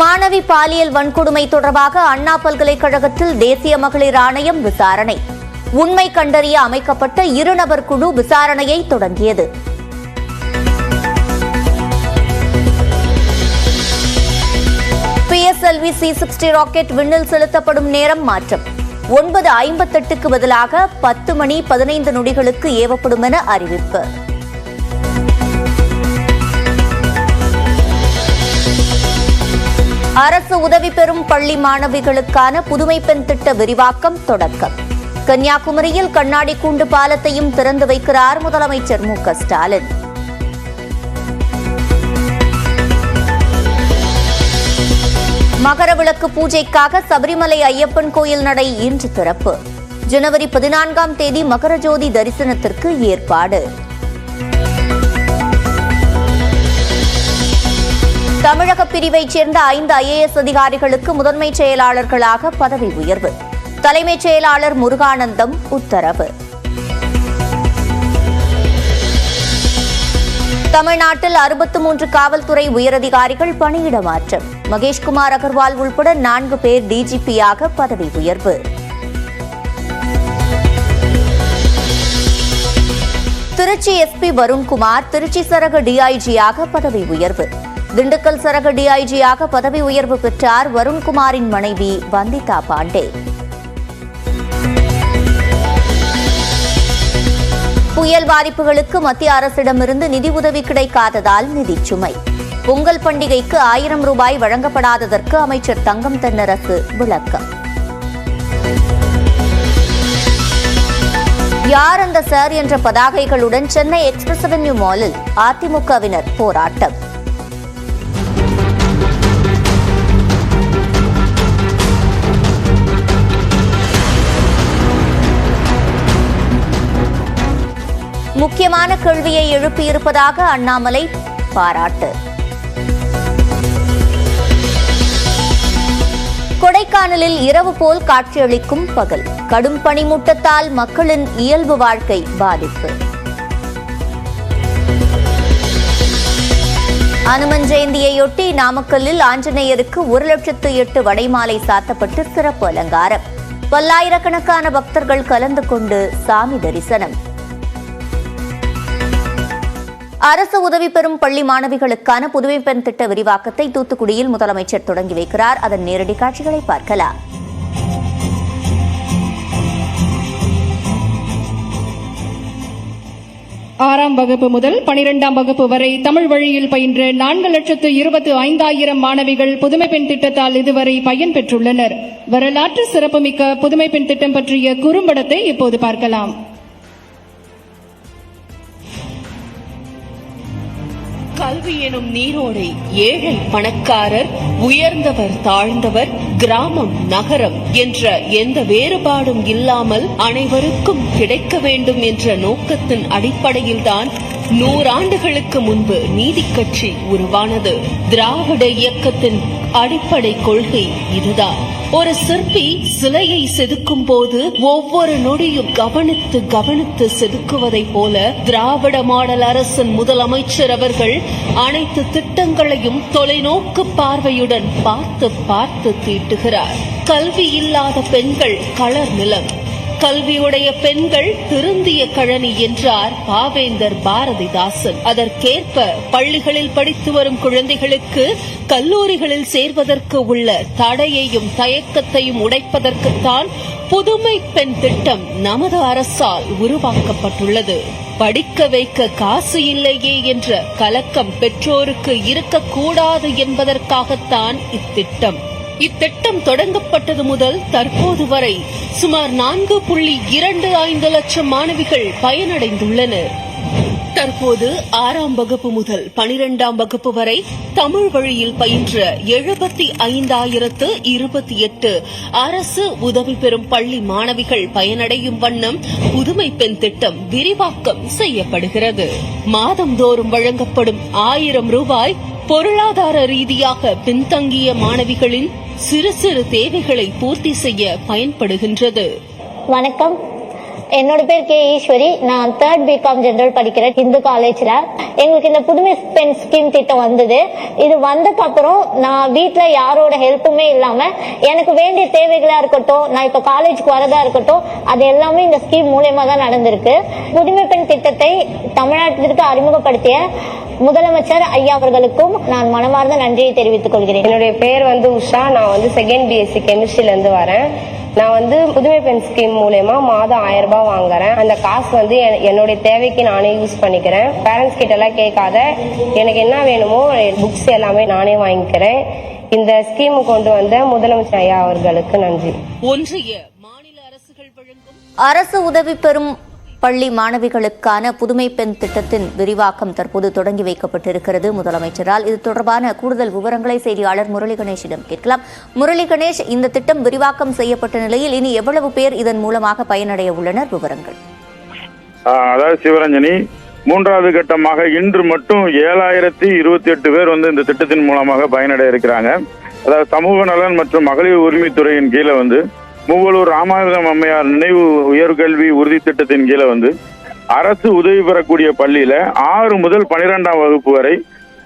மாணவி பாலியல் வன்கொடுமை தொடர்பாக அண்ணா பல்கலைக்கழகத்தில் தேசிய மகளிர் ஆணையம் விசாரணை. உண்மை கண்டறிய அமைக்கப்பட்ட இருநபர் குழு விசாரணையை தொடங்கியது. பிஎஸ்எல்வி சி சிக்ஸ்டி ராக்கெட் விண்ணில் செலுத்தப்படும் நேரம் மாற்றம். ஒன்பது ஐம்பத்தெட்டுக்கு பதிலாக பத்து மணி பதினைந்து நொடிகளுக்கு ஏவப்படும் என அறிவிப்பு. அரசு உதவி பெறும் பள்ளி மாணவிகளுக்கான புதுமை பெண் திட்ட விரிவாக்கம் தொடக்கம். கன்னியாகுமரியில் கண்ணாடி கூண்டு பாலத்தையும் திறந்து வைக்கிறார் முதலமைச்சர் மு க ஸ்டாலின். மகரவிளக்கு பூஜைக்காக சபரிமலை ஐயப்பன் கோயில் நடை இன்று திறப்பு. ஜனவரி பதினான்காம் தேதி மகரஜோதி தரிசனத்திற்கு ஏற்பாடு. பிரிவைச் சேர்ந்த ஐந்து ஐஏஎஸ் அதிகாரிகளுக்கு முதன்மை செயலாளர்களாக பதவி உயர்வு. தலைமைச் செயலாளர் முருகானந்தம் உத்தரவு. தமிழ்நாட்டில் அறுபத்து மூன்று காவல்துறை உயரதிகாரிகள் பணியிட மாற்றம். மகேஷ்குமார் அகர்வால் உள்பட நான்கு பேர் டிஜிபியாக பதவி உயர்வு. திருச்சி எஸ்பி வருண்குமார் திருச்சி சரக டிஐஜியாக பதவி உயர்வு. திண்டுக்கல் சரக டிஐஜியாக பதவி உயர்வு பெற்றார் வருண்குமாரின் மனைவி வந்திதா பாண்டே. புயல் பாதிப்புகளுக்கு மத்திய அரசிடமிருந்து நிதி உதவி கிடைக்காததால் நிதிச்சுமை பொங்கல் பண்டிகைக்கு ஆயிரம் ரூபாய் வழங்கப்படாததற்கு அமைச்சர் தங்கம் தென்னரசு விளக்கம். யார் அந்த சார் என்ற பதாகைகளுடன் சென்னை எக்ஸ்பிரஸ் அவென்யூ மாலில் அதிமுகவினர் போராட்டம். முக்கியமான கேள்வியை எழுப்பியிருப்பதாக அண்ணாமலை பாராட்டு. கொடைக்கானலில் இரவு போல் காட்சியளிக்கும் பகல் கடும் பனிமூட்டத்தால் மக்களின் இயல்பு வாழ்க்கை பாதிப்பு. அனுமன் ஜெயந்தியையொட்டி நாமக்கல்லில் ஆஞ்சநேயருக்கு ஒரு லட்சத்து எட்டு வடைமாலை சாத்தப்பட்டு சிறப்பு அலங்காரம். பல்லாயிரக்கணக்கான பக்தர்கள் கலந்து கொண்டு சாமி தரிசனம். அரசு உதவி பெறும் பள்ளி மாணவிகளுக்கான புதுவை பெண் திட்ட விரிவாக்கத்தை தூத்துக்குடியில் முதலமைச்சர் தொடங்கி வைக்கிறார். அதன் நேரடி காட்சிகளை பார்க்கலாம். ஆறாம் வகுப்பு முதல் பனிரெண்டாம் வகுப்பு வரை தமிழ் வழியில் பயின்ற நான்கு லட்சத்து இருபத்து ஐந்தாயிரம் மாணவிகள் புதுமை பெண் திட்டத்தால் இதுவரை பயன் பெற்றுள்ளனர். வரலாற்று சிறப்புமிக்க புதுமை பெண் திட்டம் பற்றிய குறும்படத்தை இப்போது பார்க்கலாம். கல்வி எனும் நீரோடை ஏழை பணக்காரர் உயர்ந்தவர் தாழ்ந்தவர் கிராமம் நகரம் என்ற எந்த வேறுபாடும் இல்லாமல் அனைவருக்கும் கிடைக்க வேண்டும் என்ற நோக்கத்தின் அடிப்படையில்தான் நூறாண்டுகளுக்கு முன்பு நீதி கட்சி உருவானது. திராவிட இயக்கத்தின் அடிப்படை கொள்கை இதுதான். ஒரு சிற்பி சிலையை செதுக்கும் போது ஒவ்வொரு நொடியும் கவனித்து கவனித்து செதுக்குவதை போல திராவிட மாடல் அரசின் முதலமைச்சர் அவர்கள் அனைத்து திட்டங்களையும் தொலைநோக்கு பார்வையுடன் பார்த்து பார்த்து தீட்டுகிறார். கல்வி இல்லாத பெண்கள் களர் நிலம். கல்வியுடைய பெண்கள் திருந்திய கழனி என்றார் பாவேந்தர் பாரதிதாசன். அதற்கேற்ப பள்ளிகளில் படித்து வரும் குழந்தைகளுக்கு கல்லூரிகளில் சேர்வதற்கு உள்ள தடையையும் தயக்கத்தையும் உடைப்பதற்குத்தான் புதுமை பெண் திட்டம் நமது அரசால் உருவாக்கப்பட்டுள்ளது. படிக்க வைக்க காசு இல்லையே என்ற கலக்கம் பெற்றோருக்கு இருக்கக்கூடாது என்பதற்காகத்தான் இத்திட்டம். இத்திட்டம் தொடங்கப்பட்டது முதல் தற்போது வரை சுமார் நான்கு புள்ளி இரண்டு ஐந்து லட்சம் மாணவிகள் பயனடைந்துள்ளனர். தற்போது ஆறாம் வகுப்பு முதல் பனிரெண்டாம் வகுப்பு வரை தமிழ் வழியில் பயின்ற எழுபத்தி ஐந்தாயிரத்து இருபத்தி எட்டு அரசு உதவி பெறும் பள்ளி மாணவிகள் பயனடையும் வண்ணம் புதுமை பெண் திட்டம் விரிவாக்கம் செய்யப்படுகிறது. மாதந்தோறும் வழங்கப்படும் ஆயிரம் ரூபாய் பொருளாதார ரீதியாக பின்தங்கிய மாணவிகளின் சிறு சிறு தேவைகளை பூர்த்தி செய்ய பயன்படுகின்றது. வணக்கம். என்னோட பேர் கே ஈஸ்வரி. நான் தேர்ட் பிகாம் ஜெனரல் படிக்கிறேன் இந்து காலேஜ்ல எங்களுக்கு இந்த புதுமை பெண் ஸ்கீம் திட்டம் வந்தது. இது வந்ததுக்கு அப்புறம் நான் வீட்டுல யாரோட ஹெல்ப்புமே இல்லாம எனக்கு வேண்டிய தேவைகளா இருக்கட்டும் நான் இப்ப காலேஜுக்கு வரதா இருக்கட்டும் அது எல்லாமே இந்த ஸ்கீம் மூலயமா தான் நடந்திருக்கு. புதுமை பெண் திட்டத்தை தமிழ்நாட்டிற்கு அறிமுகப்படுத்திய முதலமைச்சர் ஐயா அவர்களுக்கும் நான் மனமார்ந்த நன்றியை தெரிவித்துக் கொள்கிறேன். என்னுடைய பேர் வந்து உஷா. நான் வந்து செகண்ட் பிஎஸ்சி கெமிஸ்ட்ரில இருந்து வரேன். நான் வந்து புதுமை பெண் ஸ்கீம் மூலயமா மாதம் ஆயிரம் ரூபாய் வாங்குறேன். அந்த காசு வந்து என்- என்னுடைய தேவைக்கு நானே யூஸ் பண்ணிக்கிறேன். பேரண்ட்ஸ் கிட்ட எல்லாம் கேட்காத. எனக்கு என்ன வேணுமோ புக்ஸ் எல்லாமே நானே வாங்கிக்கிறேன். இந்த ஸ்கீம் கொண்டு வந்த முதலமைச்சர் ஐயா அவர்களுக்கு நன்றி. ஒன்றிய மாநில அரசுகள் வழங்கும் அரசு உதவி பெறும் பள்ளி மாணவிகளுக்கான புதுமை பெண் திட்டத்தின் விரிவாக்கம் தற்போது தொடங்கி வைக்கப்பட்டிருக்கிறது. முதலமைச்சரால் இது தொடர்பான கூடுதல் விவரங்களை செய்தியாளர் முரளி கணேஷிடம் கேட்கலாம். முரளி கணேஷ் இந்த திட்டம் விரிவாக்கம் செய்யப்பட்ட நிலையில் இனி எவ்வளவு பேர் இதன் மூலமாக பயனடைய உள்ளனர்? விவரங்கள். அதாவது சிவரஞ்சனி மூன்றாவது கட்டமாக இன்று மட்டும் ஏழாயிரத்தி இருபத்தி எட்டு பேர் வந்து இந்த திட்டத்தின் மூலமாக பயனடைய இருக்கிறாங்க அதாவது சமூக நலன் மற்றும் மகளிர் உரிமைத்துறையின் கீழே வந்து மூவலூர் ராமாயுதம் அம்மையார் நினைவு உயர்கல்வி உறுதி திட்டத்தின் கீழே வந்து அரசு உதவி பெறக்கூடிய பள்ளியில ஆறு முதல் பனிரெண்டாம் வகுப்பு வரை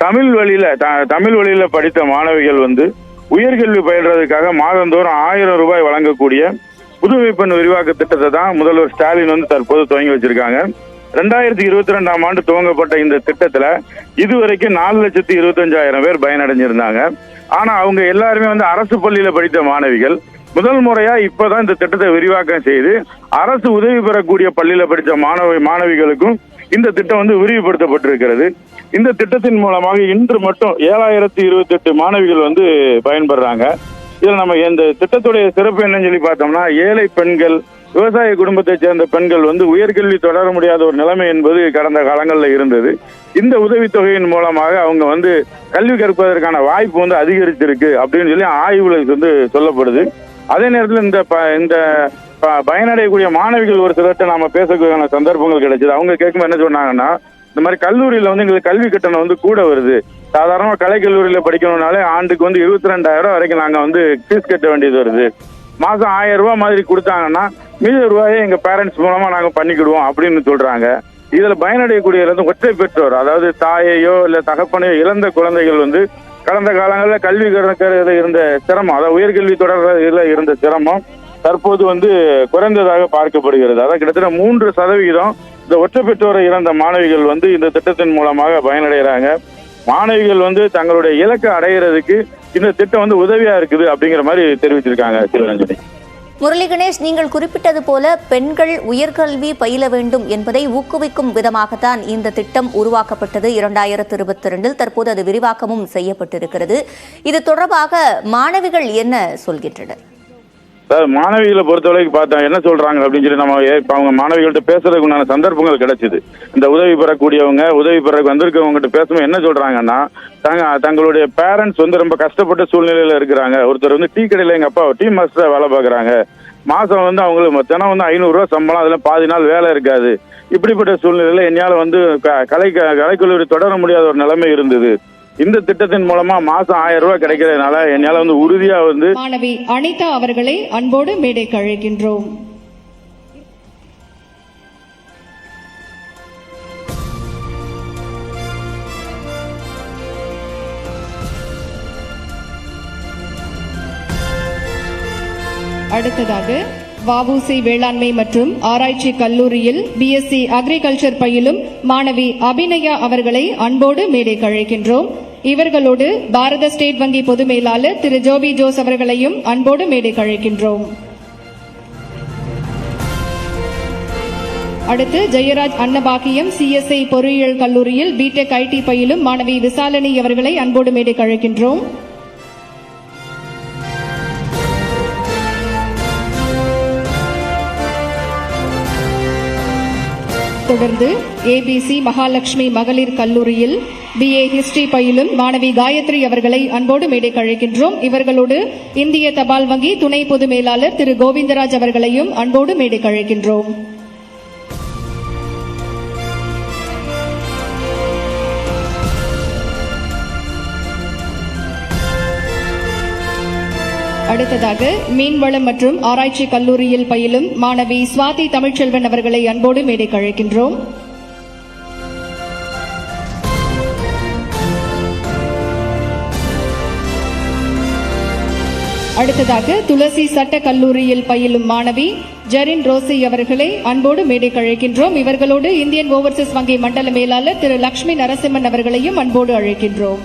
தமிழ் வழியில த- தமிழ் வழியில படித்த மாணவிகள் வந்து உயர்கல்வி பயில்றதுக்காக மாதந்தோறும் ஆயிரம் ரூபாய் வழங்கக்கூடிய புதுமை பெண் விரிவாக்க திட்டத்தை தான் முதல்வர் ஸ்டாலின் வந்து தற்போது துவங்கி வச்சிருக்காங்க. ரெண்டாயிரத்தி இருபத்தி ரெண்டாம் ஆண்டு துவங்கப்பட்ட இந்த திட்டத்துல இதுவரைக்கும் நாலு லட்சத்தி இருபத்தஞ்சாயிரம் பேர் பயனடைஞ்சிருந்தாங்க. ஆனா அவங்க எல்லாருமே வந்து அரசு பள்ளியில படித்த மாணவிகள் முதல் முறையா இப்பதான் இந்த திட்டத்தை விரிவாக்கம் செய்து அரசு உதவி பெறக்கூடிய பள்ளியில படித்த மாணவ மாணவிகளுக்கும் இந்த திட்டம் வந்து விரிவுபடுத்தப்பட்டிருக்கிறது. இந்த திட்டத்தின் மூலமாக இன்று மட்டும் ஏழாயிரத்தி இருபத்தி எட்டு மாணவிகள் வந்து பயன்படுறாங்க இதுல நம்ம இந்த திட்டத்துடைய சிறப்பு என்னன்னு சொல்லி பார்த்தோம்னா ஏழை பெண்கள் விவசாய குடும்பத்தைச் சேர்ந்த பெண்கள் வந்து உயர்கல்வி தொடர முடியாத ஒரு நிலைமை என்பது கடந்த காலங்களில் இருந்தது. இந்த உதவித்தொகையின் மூலமாக அவங்க வந்து கல்வி கற்பதற்கான வாய்ப்பு வந்து அதிகரிச்சிருக்கு அப்படின்னு சொல்லி ஆய்வுல வந்து சொல்லப்படுது. அதே நேரத்தில் இந்த ப- இந்த ப- பயனடையக்கூடிய மாணவிகள் ஒரு சிலர்கிட்ட நாம பேசக்கூடிய சந்தர்ப்பங்கள் கிடைச்சது. அவங்க கேட்கும்போது என்ன சொன்னாங்கன்னா இந்த மாதிரி கல்லூரியில வந்து எங்களுக்கு கல்வி கட்டணம் வந்து கூட வருது. சாதாரணமா கலை கல்லூரியில படிக்கணும்னாலே ஆண்டுக்கு வந்து இருபத்தி ரெண்டாயிரம் வரைக்கும் நாங்க வந்து ஃபீஸ் கட்ட வேண்டியது வருது. மாசம் ஆயிரம் ரூபாய் மாதிரி கொடுத்தாங்கன்னா மீத ரூபாயை எங்க பேரண்ட்ஸ் மூலமா நாங்க பண்ணிக்கிடுவோம் அப்படின்னு சொல்றாங்க. இதுல பயனடையக்கூடிய ஒற்றை பெற்றோர் அதாவது தாயையோ இல்ல தகப்பனையோ இழந்த குழந்தைகள் வந்து கடந்த காலங்களில் கல்வி கற்கிறது இருந்த சிரமம் அதாவது உயர்கல்வி தொடர்ல இருந்த சிரமம் தற்போது வந்து குறைந்ததாக பார்க்கப்படுகிறது. அதாவது கிட்டத்தட்ட மூன்று சதவிகிதம் இந்த ஒற்றை பெற்றோரை இறந்த மாணவிகள் வந்து இந்த திட்டத்தின் மூலமாக பயனடைகிறாங்க. மாணவிகள் வந்து தங்களுடைய இலக்கை அடையிறதுக்கு இந்த திட்டம் வந்து உதவியா இருக்குது அப்படிங்கிற மாதிரி தெரிவிச்சிருக்காங்க சிவரஞ்சனி முரளி கணேஷ் நீங்கள் குறிப்பிட்டது போல பெண்கள் உயர்கல்வி பயில வேண்டும் என்பதை ஊக்குவிக்கும் விதமாகத்தான் இந்த திட்டம் உருவாக்கப்பட்டது. இரண்டாயிரத்து இருபத்தி ரெண்டில் தற்போது அது விரிவாக்கமும் செய்யப்பட்டிருக்கிறது. இது தொடர்பாக மாணவிகள் என்ன சொல்கின்றனர்? சார் மாணவிகளை பொறுத்தவரைக்கும் பார்த்தா என்ன சொல்றாங்க அப்படின்னு சொல்லி நம்ம ஏ- அவங்க மாணவிகள்கிட்ட பேசுறதுக்கு உண்டான சந்தர்ப்பங்கள் கிடைச்சிது. இந்த உதவி பெறக்கூடியவங்க உதவி பெற வந்திருக்கவங்ககிட்ட பேசும்போது என்ன சொல்றாங்கன்னா தாங்க தங்களுடைய பேரண்ட்ஸ் வந்து ரொம்ப கஷ்டப்பட்ட சூழ்நிலையில இருக்கிறாங்க. ஒருத்தர் வந்து டீ கடையில் எங்க அப்பா டீ மாஸ்டர் வேலை பார்க்குறாங்க. மாசம் வந்து அவங்களுக்கு தினம் வந்து ஐநூறுரூவா சம்பளம் அதில் பாதி நாள் வேலை இருக்காது. இப்படிப்பட்ட சூழ்நிலையில என்னால் வந்து க- கலை கலைக்கல்லூரி தொடர முடியாத ஒரு நிலைமை இருந்தது. இந்த திட்டத்தின் மூலமா மாசம் ஆயிரம் ரூபாய் கிடைக்கிறதுனால என்னால வந்து உறுதியா வந்து மாணவி அனிதா அவர்களை அன்போடு மேடைக்கு அழைக்கின்றோம். அடுத்ததாக வஉசி வேளாண்மை மற்றும் ஆராய்ச்சி கல்லூரியில் பிஎஸ்சி அக்ரிகல்ச்சர் பயிலும் மாணவி அபிநயா அவர்களை அன்போடு மேடை கழிக்கின்றோம் இவர்களோடு பாரத ஸ்டேட் வங்கி பொது மேலாளர் திரு ஜோபி ஜோஸ் அவர்களையும் அன்போடு மேடை கழிக்கின்றோம் அடுத்து ஜெயராஜ் அன்னபாக்கியம் சிஎஸ்ஐ பொறியியல் கல்லூரியில் பிடெக் ஐடி பயிலும் மாணவி விசாலினி அவர்களை அன்போடு மேடை கழிக்கின்றோம் தொடர்ந்து ஏபிசி மகாலட்சுமி மகளிர் கல்லூரியில் பிஏ ஹிஸ்டரி பயிலும் மாணவி காயத்ரி அவர்களை அன்போடு மேடைக்கு அழைக்கின்றோம் இவர்களோடு இந்திய தபால் வங்கி துணை பொது மேலாளர் திரு கோவிந்தராஜ் அவர்களையும் அன்போடு மேடைக்கு அழைக்கின்றோம் அடுத்ததாக மீன்வளம் மற்றும் ஆராய்ச்சி கல்லூரியில் பயிலும் மாணவி சுவாதி தமிழ்ச்செல்வன் அவர்களை அன்போடு மேடைக்கு அழைக்கின்றோம் அடுத்ததாக துளசி சட்ட கல்லூரியில் பயிலும் மாணவி ஜெரின் ரோசி அவர்களை அன்போடு மேடைக்கு அழைக்கின்றோம். இவர்களோடு இந்தியன் ஓவர்சீஸ் வங்கி மண்டல மேலாளர் திரு லட்சுமி நரசிம்மன் அவர்களையும் அன்போடு அழைக்கின்றோம்.